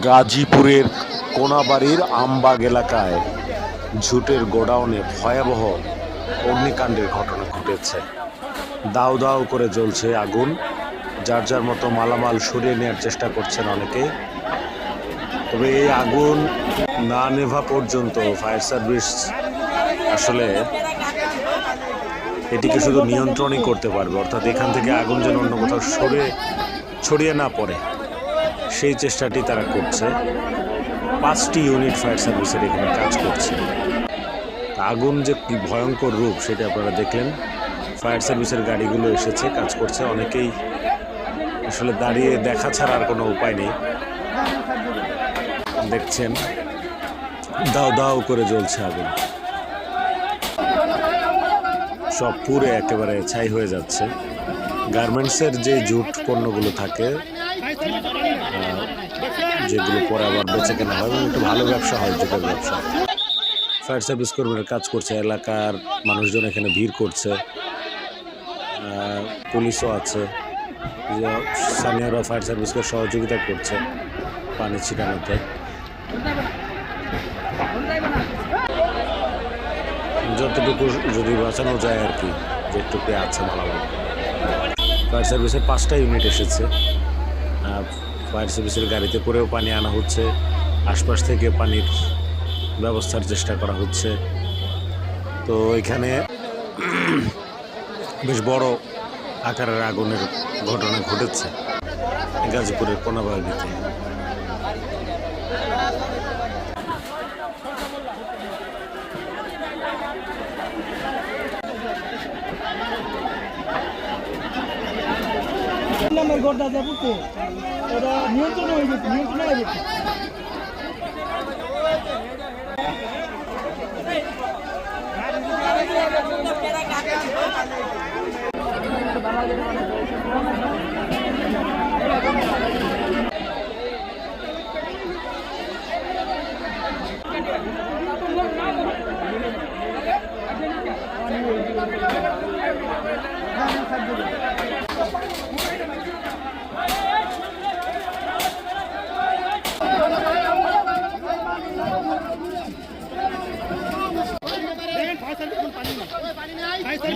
গাজীপুরের কোনাবাড়ির আমবাগ এলাকায় ঝুটের গোডাউনে ভয়াবহ অগ্নিকাণ্ডের ঘটনা ঘটেছে। দাউ দাউ করে জ্বলছে আগুন। যার যার মতো মালামাল সরিয়ে নেওয়ার চেষ্টা করছেন অনেকে। তবে এই আগুন না নেভা পর্যন্ত ফায়ার সার্ভিস আসলে এটিকে শুধু নিয়ন্ত্রণই করতে পারবে। অর্থাৎ এখান থেকে আগুন যেন অন্য কোথাও সরে, ছড়িয়ে না পড়ে। সেই চেষ্টাটি তারা করছে। পাঁচটি ইউনিট ফায়ার সার্ভিসের এখানে কাজ করছে। আগুন যে কি ভয়ঙ্কর রূপ, সেটা আপনারা দেখলেন। ফায়ার সার্ভিসের গাড়িগুলো এসেছে, কাজ করছে। অনেকেই আসলে দাঁড়িয়ে দেখা ছাড়া আর কোনো উপায় নেই। দেখছেন, দাও দাও করে জ্বলছে আগুন। সব পুরে একেবারে ছাই হয়ে যাচ্ছে। গার্মেন্টসের যে জুট পণ্যগুলো থাকে যেগুলো পরে আবার বেচে কেনা হয়, এবং একটু ভালো ব্যবসা হয়, জুটের ব্যবসা। ফায়ার সার্ভিস কর্মীরা কাজ করছে, এলাকার মানুষজন এখানে ভিড় করছে পুলিশও আছে, যে স্থানীয়রা ফায়ার সার্ভিসকে সহযোগিতা করছে পানি ছিটানোতে। যতটুকু যদি বাঁচানো যায় আর কি যেটুকু আছে ভালো ফায়ার সার্ভিসের পাঁচটা ইউনিট এসেছে। ফায়ার সার্ভিসের গাড়িতে করেও পানি আনা হচ্ছে। আশপাশ থেকে পানির ব্যবস্থার চেষ্টা করা হচ্ছে। তো এখানে বেশ বড় আকারের আগুনের ঘটনা ঘটেছে গাজীপুরের কোনাবাড়িতে। নামের গড়টা যা পড়তে ওটা নিয়ন্ত্রণ হয়ে গেছে নিয়ন্ত্রণ হয়ে গেছে ভাই